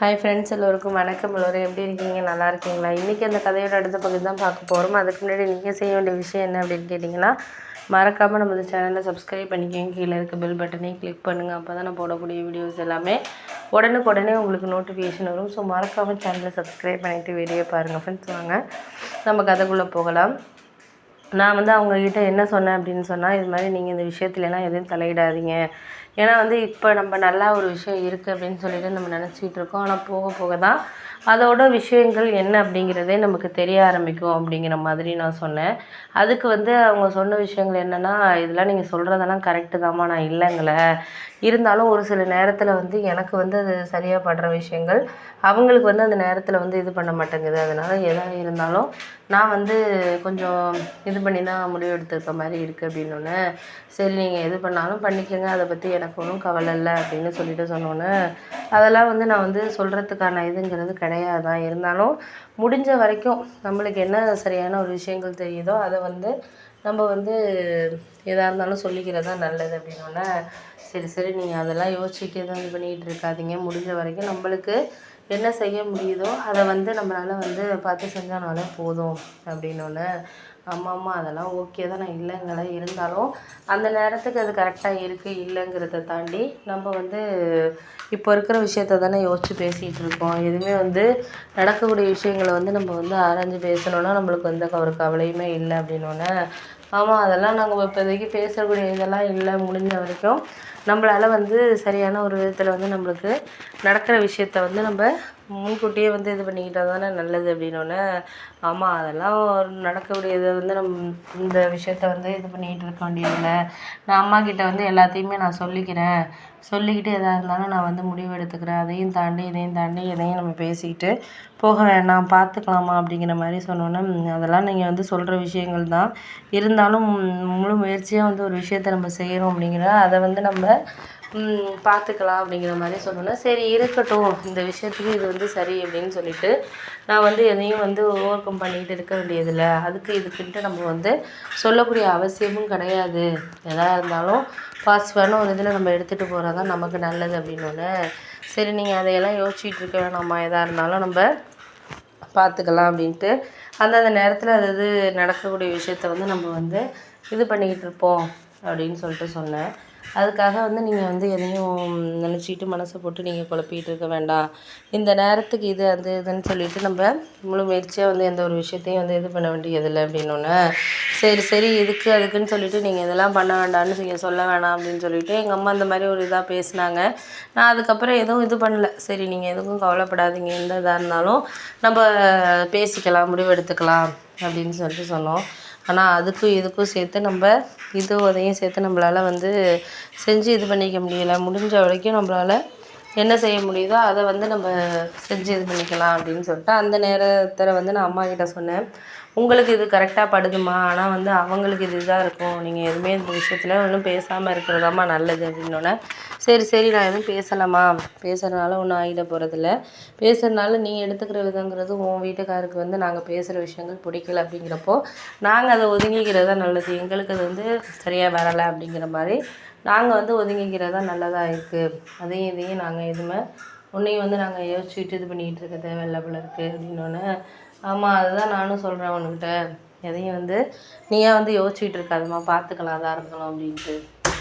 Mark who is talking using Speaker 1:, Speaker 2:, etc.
Speaker 1: hi friends எல்லோருக்கும் வணக்கம் எல்லோரும் எப்படி இருக்கீங்க நல்லா இருக்கீங்களா இன்றைக்கி அந்த கதையோட அடுத்த பகுதி தான் பார்க்க போகிறோம் அதுக்கு முன்னாடி நீங்கள் செய்ய வேண்டிய விஷயம் என்ன அப்படின்னு கேட்டிங்கன்னா மறக்காமல் நம்ம சேனலில் சப்ஸ்கிரைப் பண்ணிக்கோங்க கீழே இருக்க பெல் பட்டனையும் கிளிக் பண்ணுங்கள் அப்போ தான் நான் போடக்கூடிய வீடியோஸ் எல்லாமே உடனுக்குடனே உங்களுக்கு நோட்டிஃபிகேஷன் வரும் ஸோ மறக்காமல் சேனலை சப்ஸ்கிரைப் பண்ணிவிட்டு வீடியோ பாருங்கள் ஃப்ரெண்ட்ஸ் வாங்க நம்ம கதைக்குள்ளே போகலாம் நான் வந்து அவங்கக்கிட்ட என்ன சொன்னேன் அப்படின்னு சொன்னால் இது மாதிரி நீங்கள் இந்த விஷயத்துலலாம் எதுவும் தலையிடாதீங்க ஏன்னா வந்து இப்போ நம்ம நல்லா ஒரு விஷயம் இருக்குது அப்படின்னு சொல்லிட்டு நம்ம நினச்சிக்கிட்டு இருக்கோம் ஆனால் போக போக தான் அதோட விஷயங்கள் என்ன அப்படிங்கிறதே நமக்கு தெரிய ஆரம்பிக்கும் அப்படிங்கிற மாதிரி நான் சொன்னேன் அதுக்கு வந்து அவங்க சொன்ன விஷயங்கள் என்னென்னா இதெல்லாம் நீங்கள் சொல்கிறதெல்லாம் கரெக்டு தாம்மா நான் இல்லைங்களே இருந்தாலும் ஒரு சில நேரத்தில் வந்து எனக்கு வந்து அது சரியாக படுற விஷயங்கள் அவங்களுக்கு வந்து அந்த நேரத்தில் வந்து இது பண்ண மாட்டேங்குது அதனால் எதாக இருந்தாலும் நான் வந்து கொஞ்சம் இது பண்ணி தான் முடிவு எடுத்துருக்க மாதிரி இருக்குது அப்படின்னோடனே சரி நீங்கள் எது பண்ணாலும் பண்ணிக்கோங்க அதை பற்றி எனக்கு ஒன்றும் கவலை இல்லை அப்படின்னு சொல்லிட்டு சொன்னோன்னே அதெல்லாம் வந்து நான் வந்து சொல்கிறதுக்கான இதுங்கிறது கிடையாது தான் இருந்தாலும் முடிஞ்ச வரைக்கும் நம்மளுக்கு என்ன சரியான ஒரு விஷயங்கள் தெரியுதோ அதை வந்து நம்ம வந்து எதாக இருந்தாலும் சொல்லிக்கிறது தான் நல்லது அப்படின்னோடனே சரி சரி சரி நீங்கள் அதெல்லாம் யோசிச்சுட்டு எதுவும் இது பண்ணிகிட்டு இருக்காதிங்க முடிஞ்ச வரைக்கும் நம்மளுக்கு என்ன செய்ய முடியுதோ அதை வந்து நம்மளால் வந்து பார்த்து செஞ்சனாலே போதும் அப்படின்னோடனே அம்மா அம்மா அதெல்லாம் ஓகே தான் நான் இல்லைங்கள இருந்தாலும் அந்த நேரத்துக்கு அது கரெக்டாக இருக்குது இல்லைங்கிறத தாண்டி நம்ம வந்து இப்போ இருக்கிற விஷயத்த தானே யோசித்து பேசிகிட்டு இருக்கோம் எதுவுமே வந்து நடக்கக்கூடிய விஷயங்களை வந்து நம்ம வந்து ஆராய்ஞ்சு பேசணுன்னா நம்மளுக்கு வந்து ஒரு கவலையுமே இல்லை அப்படின்னோடனே ஆமாம் அதெல்லாம் நாங்கள் இப்போதைக்கு பேசக்கூடிய இதெல்லாம் இல்லை முடிஞ்ச வரைக்கும் நம்மளால் வந்து சரியான ஒரு விதத்தில் வந்து நம்மளுக்கு நடக்கிற விஷயத்த வந்து நம்ம முன்கூட்டியே வந்து இது பண்ணிக்கிட்டால் தானே நல்லது அப்படின்னோடனே ஆமாம் அதெல்லாம் நடக்கக்கூடியதை வந்து நம் இந்த விஷயத்த வந்து இது பண்ணிக்கிட்டு இருக்க வேண்டியதில்லை நான் அம்மா கிட்டே வந்து எல்லாத்தையுமே நான் சொல்லிக்கிறேன் சொல்லிக்கிட்டு எதாக இருந்தாலும் நான் வந்து முடிவு எடுத்துக்கிறேன் அதையும் தாண்டி இதையும் தாண்டி இதையும் நம்ம பேசிக்கிட்டு போக வேணாம் பார்த்துக்கலாமா அப்படிங்கிற மாதிரி சொன்னோன்னே அதெல்லாம் நீங்கள் வந்து சொல்கிற விஷயங்கள் தான் இருந்தாலும் முழு முயற்சியாக வந்து ஒரு விஷயத்தை நம்ம செய்கிறோம் அப்படிங்கிற அதை வந்து நம்ம பார்த்துக்கலாம் அப்படிங்கிற மாதிரி சொன்னோன்னே சரி இருக்கட்டும் இந்த விஷயத்துக்கு இது வந்து சரி அப்படின்னு சொல்லிட்டு நான் வந்து எதையும் வந்து ஓவர் கம் பண்ணிகிட்டு இருக்க வேண்டியதில்லை அதுக்கு இதுக்குன்ட்டு நம்ம வந்து சொல்லக்கூடிய அவசியமும் கிடையாது எதாக இருந்தாலும் பாசிட்டிவான ஒரு இதில் நம்ம எடுத்துகிட்டு போகிறது நமக்கு நல்லது அப்படின்னு ஒன்று சரி நீங்கள் அதையெல்லாம் யோசிச்சுட்டு இருக்க வேணாம்மா எதாக இருந்தாலும் நம்ம பார்த்துக்கலாம் அப்படின்ட்டு அந்தந்த நேரத்தில் அது இது நடக்கக்கூடிய விஷயத்த வந்து நம்ம வந்து இது பண்ணிக்கிட்டு இருப்போம் அப்படின்னு சொல்லிட்டு சொன்னேன் அதுக்காக வந்து நீங்கள் வந்து எதையும் நினச்சிக்கிட்டு மனசை போட்டு நீங்கள் குழப்பிக்கிட்டு இருக்க வேண்டாம் இந்த நேரத்துக்கு இது அது இதுன்னு சொல்லிட்டு நம்ம முழு முயற்சியாக வந்து எந்த ஒரு விஷயத்தையும் வந்து இது பண்ண வேண்டியதில்லை அப்படின்னோடனே சரி சரி இதுக்கு அதுக்குன்னு சொல்லிட்டு நீங்கள் இதெல்லாம் பண்ண வேண்டாம்னு நீங்கள் சொல்ல வேணாம் அப்படின்னு சொல்லிவிட்டு எங்கள் அம்மா அந்த மாதிரி ஒரு இதாக பேசினாங்க நான் அதுக்கப்புறம் எதுவும் இது பண்ணல சரி நீங்கள் எதுக்கும் கவலைப்படாதீங்க எந்த இதாக இருந்தாலும் நம்ம பேசிக்கலாம் முடிவெடுத்துக்கலாம் அப்படின்னு சொல்லிட்டு சொன்னோம் ஆனால் அதுக்கும் இதுக்கும் சேர்த்து நம்ம இது அதையும் சேர்த்து நம்மளால வந்து செஞ்சு இது பண்ணிக்க முடியலை முடிஞ்ச வரைக்கும் நம்மளால என்ன செய்ய முடியுதோ அதை வந்து நம்ம செஞ்சு இது பண்ணிக்கலாம் அப்படின்னு சொல்லிட்டு அந்த நேரத்தில் வந்து நான் அம்மா கிட்ட சொன்னேன் உங்களுக்கு இது கரெக்டாக படுதுமா ஆனால் வந்து அவங்களுக்கு இது இதாக இருக்கும் நீங்கள் எதுவுமே இந்த விஷயத்தில் ஒன்றும் பேசாமல் இருக்கிறதாம்மா நல்லது அப்படின்னோடனே சரி சரி நான் எதுவும் பேசலாமா பேசுகிறனால ஒன்றும் ஆகிட போகிறதில்ல பேசுகிறனால நீ எடுத்துக்கிற விதங்கிறது உன் வீட்டுக்காருக்கு வந்து நாங்கள் பேசுகிற விஷயங்கள் பிடிக்கல அப்படிங்கிறப்போ நாங்கள் அதை ஒதுங்கிக்கிறது தான் நல்லது எங்களுக்கு அது வந்து சரியாக வரலை அப்படிங்கிற மாதிரி நாங்கள் வந்து ஒதுங்கிக்கிறதா நல்லதாக இருக்குது அதையும் இதையும் நாங்கள் எதுவுமே உன்னையும் வந்து நாங்கள் யோசிச்சுட்டு இது பண்ணிக்கிட்டு இருக்க தேவையில்ல போல இருக்குது அப்படின்னோடனே ஆமாம் அதுதான் நானும் சொல்கிறேன் உன்கிட்ட எதையும் வந்து நீயே வந்து யோசிச்சுட்டு இருக்காதுமா பார்த்துக்கலாம் அதாக இருக்கணும் அப்படின்ட்டு